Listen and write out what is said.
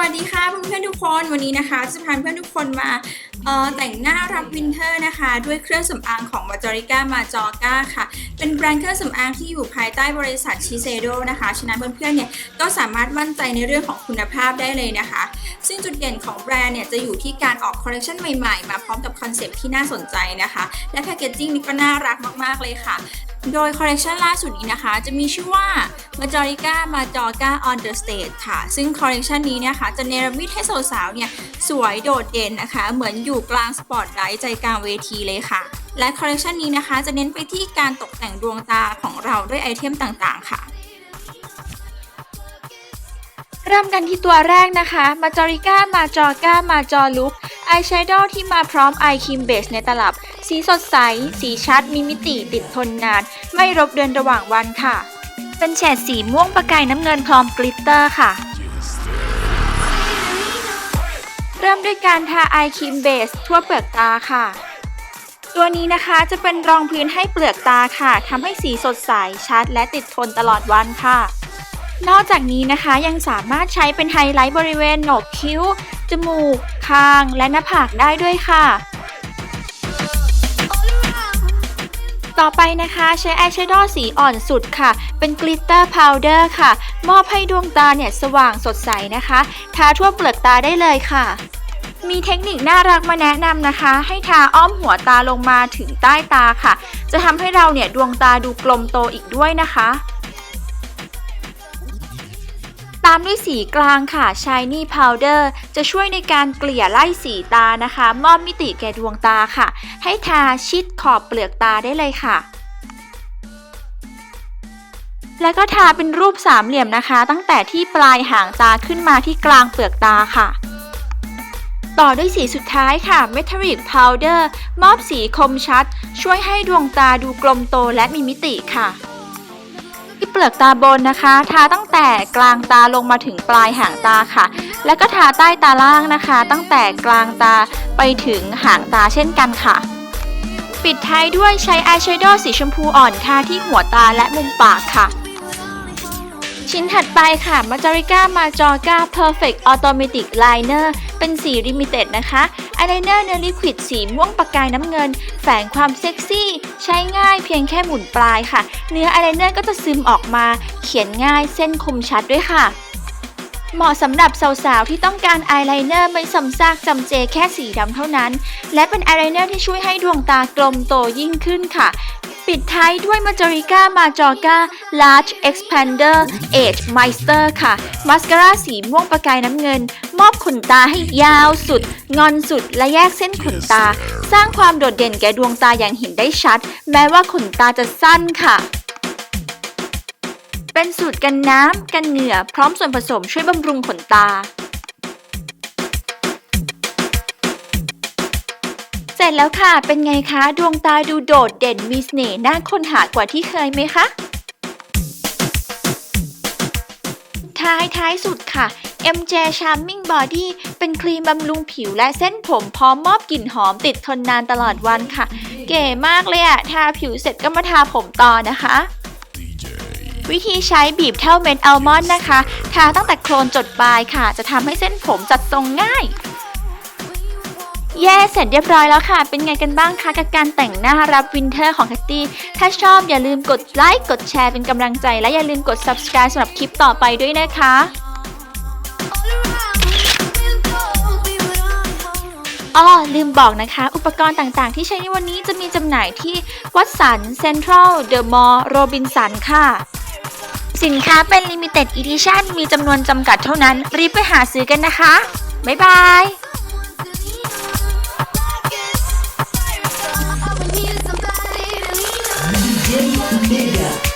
วัสดีค่ะเพื่อนๆทุกคนวันนี้นะคะจะพาเพื่อนทุกคนมาแต่งหน้ารับวินเทอร์นะคะ ด้วยเครื่องสำอางของ m a j o r i c a m a j o r g a ค่ะ เป็นแบรนด์เครื่องสำอางที่อยู่ภายใต้บริษัทชิเซโดนะคะฉะนั้นเพื่อนๆเนี่ยก็สามารถมั่นใจในเรื่องของคุณภาพได้เลยนะคะ ซึ่งจุดเด่นของแบรนด์เนี่ยจะอยู่ที่การออกคอลเลคชันใหม่ๆ มาพร้อมกับคอนเซปต์ที่น่าสนใจนะคะ และแพคเกจจิ้งนี่ก็น่ารักมากๆเลยค่ะ โดยคอลเลกชันล่าสุดนี้นะคะ จะมีชื่อว่า Majorica Majorca on the Stage ค่ะ ซึ่งคอลเลกชันนี้เนะคะจะเนรมิตให้สาวๆเนี่ยสวยโดดเด่นนะคะ เหมือนอยู่กลางสปอตไลท์ใจกลางเวทีเลยค่ะ และคอลเลกชันนี้นะคะจะเน้นไปที่การตกแต่งดวงตาของเราด้วยไอเทมต่างๆ ค่ะ เริ่มกันที่ตัวแรกนะคะ Majorica Majorca Major Look อายแชโดว์ที่มาพร้อมไอครีมเบสในตลับ สีสดใส สีชัด มีมิติ ติดทนนาน ไม่รบเดินระหว่างวันค่ะ เป็นแฉดสีม่วงประกายน้ำเงินพร้อมกลิตเตอร์ค่ะ เริ่มด้วยการทาไอครีมเบสทั่วเปลือกตาค่ะ ตัวนี้นะคะจะเป็นรองพื้นให้เปลือกตาค่ะทำให้สีสดใสชัดและติดทนตลอดวันค่ะ นอกจากนี้นะคะยังสามารถใช้เป็นไฮไลท์บริเวณโหนกคิ้ว จมูก คาง และหน้าผากได้ด้วยค่ะ ต่อไปนะคะใช้อายแชโดว์สีอ่อนสุดค่ะ เป็นกลิตเตอร์พาวเดอร์ค่ะ มอบให้ดวงตาเนี่ยสว่างสดใสนะคะ ทาทั่วเปลือกตาได้เลยค่ะ มีเทคนิคน่ารักมาแนะนำนะคะ ให้ทาอ้อมหัวตาลงมาถึงใต้ตาค่ะ จะทำให้เราเนี่ยดวงตาดูกลมโตอีกด้วยนะคะามด้วยสีกลางค่ะ Shiny Powder จะช่วยในการเกลี่ยไล่สีตานะคะ มอบมิติแก่ดวงตาค่ะ ให้ทาชิดขอบเปลือกตาได้เลยค่ะ แล้วก็ทาเป็นรูปสามเหลี่ยมนะคะ ตั้งแต่ที่ปลายหางตาขึ้นมาที่กลางเปลือกตาค่ะ ต่อด้วยสีสุดท้ายค่ะ Metallic Powder มอบสีคมชัด ช่วยให้ดวงตาดูกลมโตและมีมิติค่ะ เปลือกตาบนนะคะ ทาตั้งแต่กลางตาลงมาถึงปลายหางตาค่ะ แล้วก็ทาใต้ตาล่างนะคะ ตั้งแต่กลางตาไปถึงหางตาเช่นกันค่ะ ปิดท้ายด้วยใช้อายแชโดว์สีชมพูอ่อนค่ะที่หัวตาและมุมปากค่ะ ชิ้นถัดไปค่ะ Majorica Majorca Perfect Automatic Liner เป็นสี Limited นะคะอายไลเนอร์เนื้อลิควิดสีม่วงประกายน้ำเงิน แฝงความเซ็กซี่ ใช้ง่ายเพียงแค่หมุนปลายค่ะ เนื้ออายไลเนอร์ก็จะซึมออกมา เขียนง่ายเส้นคมชัดด้วยค่ะเหมาะสำหรับสาวๆ ที่ต้องการอายไลเนอร์ไม่ซ้ำซากจำเจแค่สีดำเท่านั้น และเป็นอายไลเนอร์ที่ช่วยให้ดวงตากลมโตยิ่งขึ้นค่ะ ปิดท้ายด้วย Majorica Majorca Large Expander Age Meister ค่ะมาสคาร่าสีม่วงประกายน้ำเงิน มอบขนตาให้ยาวสุด งอนสุดและแยกเส้นขนตา สร้างความโดดเด่นแก่ดวงตาอย่างเห็นได้ชัด แม้ว่าขนตาจะสั้นค่ะเป็นสูตรกันน้ำ กันเหงื่อ พร้อมส่วนผสมช่วยบำรุงขนตา ร็จแล้วค่ะ เป็นไงคะ ดวงตาดูโดดเด่นมีเสน่ห์น่าค้นหากว่าที่เคยไหมคะ ท้ายท้ายสุดค่ะ MJ Charming Body เป็นครีมบำรุงผิวและเส้นผมพร้อมมอบกลิ่นหอมติดทนนานตลอดวันค่ะ เก๋มากเลยอะทาผิวเสร็จก็มาทาผมต่อนะคะ วิธีใช้บีบเท่าเม็ดอัลมอนด์นะคะ ทาตั้งแต่โคลนจดปลายค่ะ จะทำให้เส้นผมจัดทรงง่าย แย่เสร็จเรียบร้อยแล้วค่ะ เป็นไงกันบ้างคะกับการแต่งหน้ารับวินเทอร์ของแคตตี้ ถ้าชอบอย่าลืมกดไลค์กดแชร์เป็นกำลังใจ และอย่าลืมกด subscribe สำหรับคลิปต่อไปด้วยนะคะอ้อลืมบอกนะคะ อุปกรณ์ต่างๆ ที่ใช้ในวันนี้จะมีจำหน่ายที่วัดสันเซ็นทรัลเดอะมอลล์โรบินสันค่ะ สินค้าเป็น Limited Edition มีจำนวนจำกัดเท่านั้น รีบไปหาซื้อกันนะคะ บ๊ายบาย Media. Media.